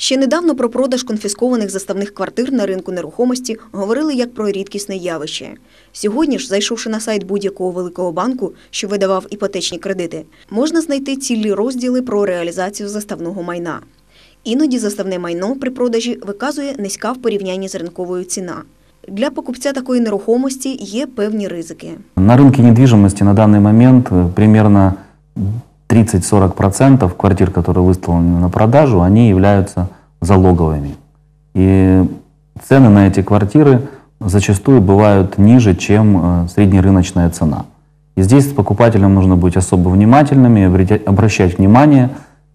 Ще недавно про продаж конфіскованих заставних квартир на ринку нерухомості говорили як про рідкісне явище. Сьогодні ж, зайшовши на сайт будь-якого великого банку, що видавав іпотечні кредити, можна знайти цілі розділи про реалізацію заставного майна. Іноді заставне майно при продажі виказує низька в порівнянні з ринковою ціна. Для покупця такої нерухомості є певні ризики. На рынке недвижимости на данный момент э, примерно 30-40% квартир, которые выставлены на продажу, они являются залоговыми. И цены на эти квартиры зачастую бывают ниже, чем э, среднерыночная цена. И здесь покупателям нужно быть особо внимательными, обращать внимание,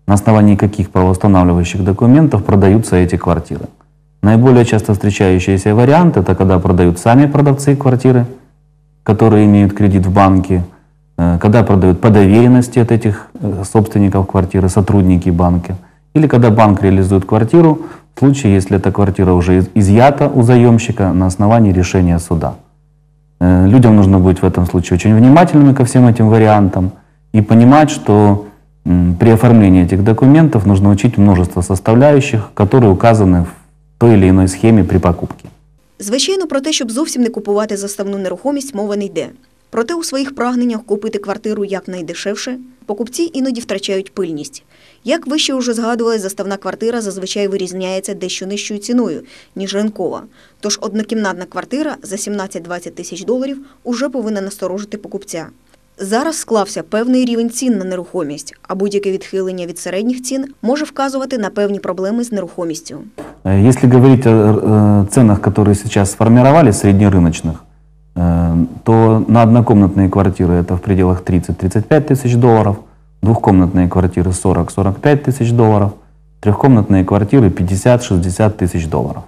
на основании каких правоустанавливающих документов продаются эти квартиры. Наиболее часто встречающийся вариант – это когда продают сами продавцы квартиры, которые имеют кредит в банке, когда продают по доверенности от этих э, собственников квартиры, сотрудники банка, или когда банк реализует квартиру в случае, если эта квартира уже из- изъята у заемщика на основании решения суда. Э, Людям нужно быть в этом случае очень внимательными ко всем этим вариантам и понимать, что при оформлении этих документов нужно учить множество составляющих, которые указаны в той или иной схеме при покупке. Звичайно, про те, щоб зовсім не купувати заставну нерухомість, мова не йде. Проте у своїх прагненнях купити квартиру якнайдешевше, покупці іноді втрачають пильність. Як вище уже згадували, заставна квартира зазвичай вирізняється дещо нижчою ціною, ніж ринкова. Тож однокімнатна квартира за 17-20 тисяч доларів уже повинна насторожити покупця. Зараз склався певний рівень цін на нерухомість, а будь-яке відхилення від середніх цін може вказувати на певні проблеми з нерухомістю. Э, Если говорить о э, ценах, которые сейчас сформировались, среднерыночных, э, то на однокомнатные квартиры это в пределах 30-35 тысяч долларов, двухкомнатные квартиры 40-45 тысяч долларов, трехкомнатные квартиры 50-60 тысяч долларов.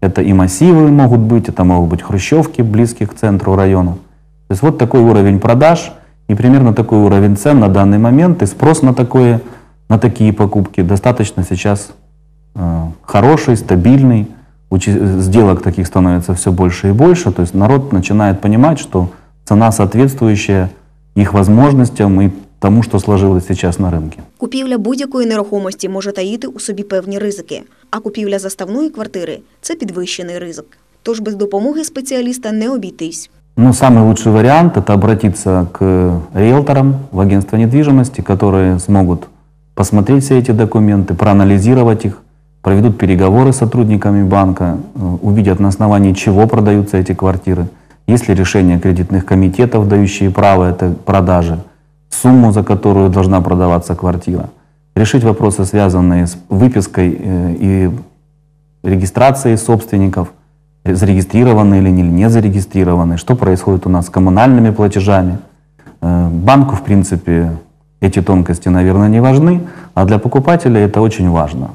Это и массивы могут быть, это могут быть хрущевки, близкие к центру района. То есть вот такой уровень продаж и примерно такой уровень цен на данный момент, и спрос на, такое, на такие покупки достаточно сейчас э, хороший, стабильный Учи- Сделок таких становится все больше и больше. То есть народ начинает понимать, что цена соответствующая их возможностям и тому, что сложилось сейчас на рынке. Купівля будь-якої нерухомості може таїти у собі певні ризики, а купівля заставної квартири це підвищений ризик. Тож без допомоги спеціаліста не обійтись. Ну, самый лучший вариант – это обратиться к риэлторам в агентство недвижимости, которые смогут посмотреть все эти документы, проанализировать их, проведут переговоры с сотрудниками банка, э, увидят на основании чего продаются эти квартиры, есть ли решения кредитных комитетов, дающие право этой продажи, сумму, за которую должна продаваться квартира, решить вопросы, связанные с выпиской э, и регистрацией собственников, зарегистрированы или не, зарегистрированы, что происходит у нас с коммунальными платежами. Э, Банку, в принципе, эти тонкости, наверное, не важны, а для покупателя это очень важно.